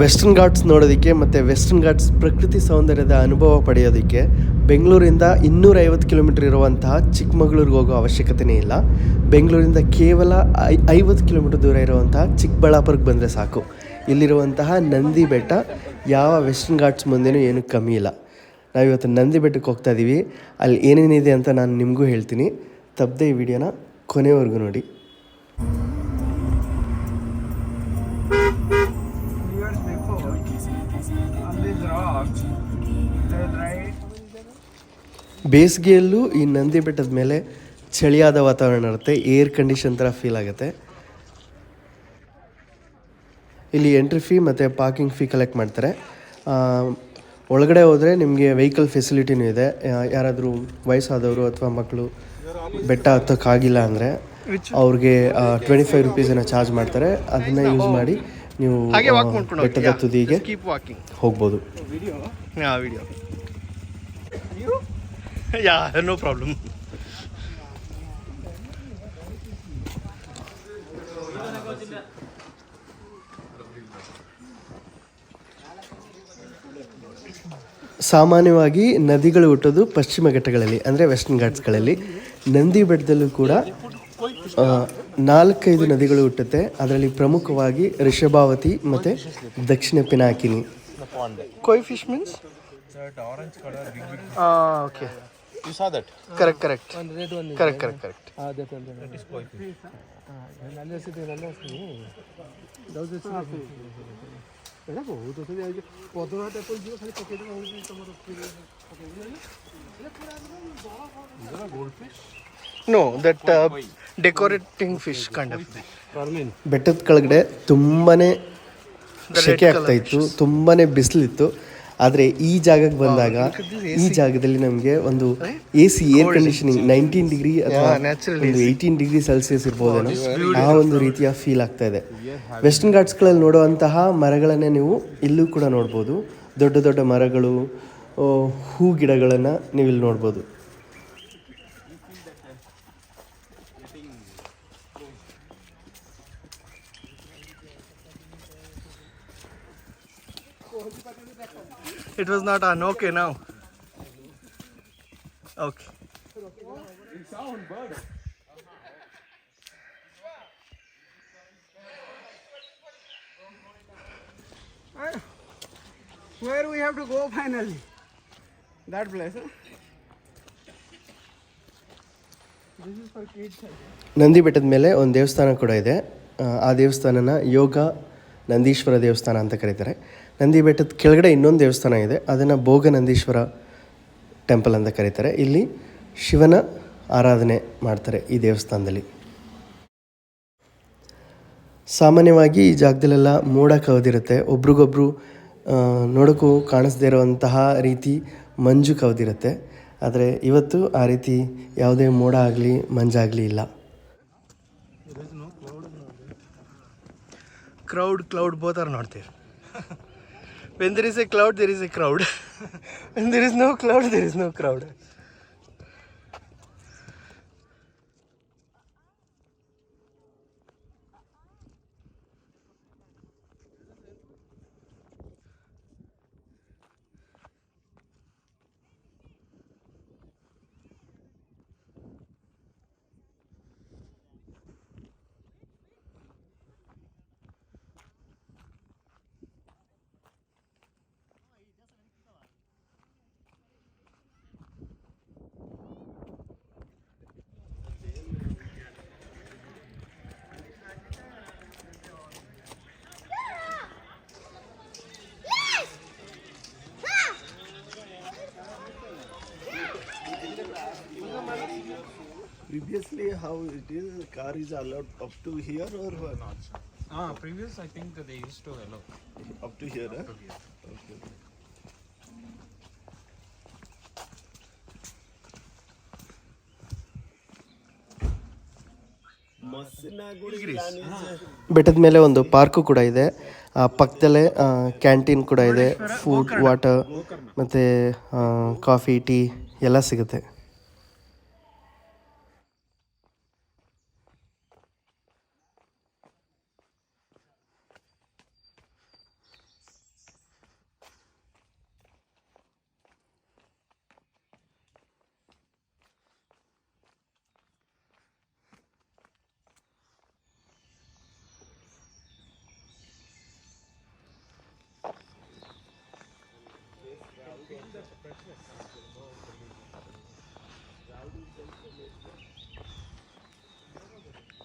Western Ghats ನೋಡೋದಕ್ಕೆ ಮತ್ತು western Ghats ಪ್ರಕೃತಿ ಸೌಂದರ್ಯದ ಅನುಭವ ಪಡೆಯೋದಕ್ಕೆ ಬೆಂಗಳೂರಿಂದ ಇನ್ನೂರೈವತ್ತು ಕಿಲೋಮೀಟರ್ ಇರುವಂತಹ ಚಿಕ್ಕಮಗಳೂರಿಗೆ ಹೋಗೋ ಅವಶ್ಯಕತೆಯೇ ಇಲ್ಲ. ಬೆಂಗಳೂರಿಂದ ಕೇವಲ ಐ ಐವತ್ತು ಕಿಲೋಮೀಟರ್ ದೂರ ಇರುವಂತಹ ಚಿಕ್ಕಬಳ್ಳಾಪುರಕ್ಕೆ ಬಂದರೆ ಸಾಕು. ಇಲ್ಲಿರುವಂತಹ ನಂದಿ ಬೆಟ್ಟ ಯಾವ ವೆಸ್ಟರ್ನ್ ಘಾಟ್ಸ್ ಮುಂದೆನೂ ಏನೂ ಕಮ್ಮಿ ಇಲ್ಲ. ನಾವಿವತ್ತು ನಂದಿ ಬೆಟ್ಟಕ್ಕೆ ಹೋಗ್ತಾ ಇದ್ದೀವಿ ಅಲ್ಲಿ ಏನೇನಿದೆ ಅಂತ ನಾನು ನಿಮಗೂ ಹೇಳ್ತೀನಿ. ತಪ್ಪದೆ ಈ ವಿಡಿಯೋನ ಕೊನೆವರೆಗೂ ನೋಡಿ. ಬೇಸಿಗೆಯಲ್ಲೂ ಈ ನಂದಿ ಬೆಟ್ಟದ ಮೇಲೆ ಚಳಿಯಾದ ವಾತಾವರಣ ಇರುತ್ತೆ ಏರ್ ಕಂಡೀಷನ್ ಥರ ಫೀಲ್ ಆಗುತ್ತೆ. ಇಲ್ಲಿ ಎಂಟ್ರಿ ಫೀ ಮತ್ತು ಪಾರ್ಕಿಂಗ್ ಫೀ ಕಲೆಕ್ಟ್ ಮಾಡ್ತಾರೆ. ಒಳಗಡೆ ಹೋದರೆ ನಿಮಗೆ ವೆಹಿಕಲ್ ಫೆಸಿಲಿಟಿನೂ ಇದೆ. ಯಾರಾದರೂ ವಯಸ್ಸಾದವರು ಅಥವಾ ಮಕ್ಕಳು ಬೆಟ್ಟ ಹತ್ತೋಕ್ಕಾಗಿಲ್ಲ ಅಂದರೆ ಅವ್ರಿಗೆ ಟ್ವೆಂಟಿ ಫೈವ್ ರುಪೀಸನ್ನು ಚಾರ್ಜ್ ಮಾಡ್ತಾರೆ. ಅದನ್ನು ಯೂಸ್ ಮಾಡಿ ನೀವು ಹಾಗೆ ವಾಕ್ ಮಾಡ್ಕೊಂಡು ಹೋಗಿ. ಬೆಟ್ಟದ ತುದಿಗೆ ಕೀಪ್ ವಾಕಿಂಗ್ ಹೋಗ್ಬೋದು. Yeah video yeah no problem ಸಾಮಾನ್ಯವಾಗಿ ನದಿಗಳು ಹುಟ್ಟೋದು ಪಶ್ಚಿಮ ಘಟ್ಟಗಳಲ್ಲಿ ಅಂದರೆ ವೆಸ್ಟರ್ನ್ ಘಾಟ್ಸ್ಗಳಲ್ಲಿ ನಂದಿ ಬೆಟ್ಟದಲ್ಲೂ ಕೂಡ ಆ, ನಾಲ್ಕೈದು ನದಿಗಳು ಹುಟ್ಟುತ್ತೆ. ಅದರಲ್ಲಿ ಪ್ರಮುಖವಾಗಿ ರಿಷಭಾವತಿ ಮತ್ತು Dakshina Pinakini. Koi fish means okay You saw that? Correct ଖାଲି ପକେଇଦେବ correct correct no that decorating fish kind of ಬೆಟ್ಟದ ಕೆಳಗಡೆ ತುಂಬಾ ಸೆಕೆ ಆಗ್ತಾ ಇತ್ತು ತುಂಬಾ ಬಿಸಿಲಿತ್ತು. ಆದರೆ ಈ ಜಾಗಕ್ಕೆ ಬಂದಾಗ ಈ ಜಾಗದಲ್ಲಿ ನಮಗೆ ಒಂದು A C air conditioning nineteen degree ಅಥವಾ ಒಂದು ಏಯ್ಟೀನ್ ಡಿಗ್ರಿ ಸೆಲ್ಸಿಯಸ್ ಇರ್ಬೋದೇನೋ? ಆ ಒಂದು ರೀತಿಯ ಫೀಲ್ ಆಗ್ತಾ ಇದೆ. ವೆಸ್ಟರ್ನ್ ಘಾಟ್ಸ್ಗಳಲ್ಲಿ ನೋಡುವಂತಹ ಮರಗಳನ್ನೇ ನೀವು ಇಲ್ಲೂ ಕೂಡ ನೋಡ್ಬೋದು. ದೊಡ್ಡ ದೊಡ್ಡ ಮರಗಳು ಹೂ ಗಿಡಗಳನ್ನು ನೀವು ಇಲ್ಲಿ ನೋಡ್ಬೋದು. It was not on. Okay, now. Okay. where we have to go finally. That place. Huh? This is for kids. I think. Nandi ಬೆಟ್ಟದ ಮೇಲೆ ಒಂದು ದೇವಸ್ಥಾನ ಕೂಡ ಇದೆ ಆ, ಆ ದೇವಸ್ಥಾನನ ಯೋಗ ನಂದೀಶ್ವರ ದೇವಸ್ಥಾನ ಅಂತ ಕರೀತಾರೆ. ನಂದಿ ಬೆಟ್ಟದ ಕೆಳಗಡೆ ಇನ್ನೊಂದು ದೇವಸ್ಥಾನ ಇದೆ. ಅದನ್ನು ಭೋಗ ನಂದೀಶ್ವರ ಟೆಂಪಲ್ ಅಂತ ಕರೀತಾರೆ. ಇಲ್ಲಿ ಶಿವನ ಆರಾಧನೆ ಮಾಡ್ತಾರೆ ಈ ದೇವಸ್ಥಾನದಲ್ಲಿ. ಸಾಮಾನ್ಯವಾಗಿ ಈ ಜಾಗದಲ್ಲೆಲ್ಲ ಮೋಡ ಕವಿದಿರುತ್ತೆ. ಒಬ್ರಿಗೊಬ್ರು ನೋಡೋಕ್ಕೂ ಕಾಣಿಸ್ದೇ ಇರುವಂತಹ ರೀತಿ ಮಂಜು ಕವಿದಿರುತ್ತೆ. ಆದರೆ ಇವತ್ತು ಆ ರೀತಿ ಯಾವುದೇ ಮೋಡ ಆಗಲಿ ಮಂಜಾಗಲಿ ಇಲ್ಲ. Crowd, cloud, both are not there. when there is a cloud, there is a crowd. when there is no cloud, there is no crowd. Previously, how it is, car is allowed up to here or not? Ah, previous I think they used to allow. Up to here, eh? Previous. Okay. ಬೆಟ್ಟದ ಮೇಲೆ ಒಂದು park ಕೂಡ ಇದೆ ಆ ಪಕ್ಕದಲ್ಲೇ canteen ಕೂಡ ಇದೆ food water ಮತ್ತು ಕಾಫಿ ಟೀ ಎಲ್ಲ ಸಿಗುತ್ತೆ Rowdy is the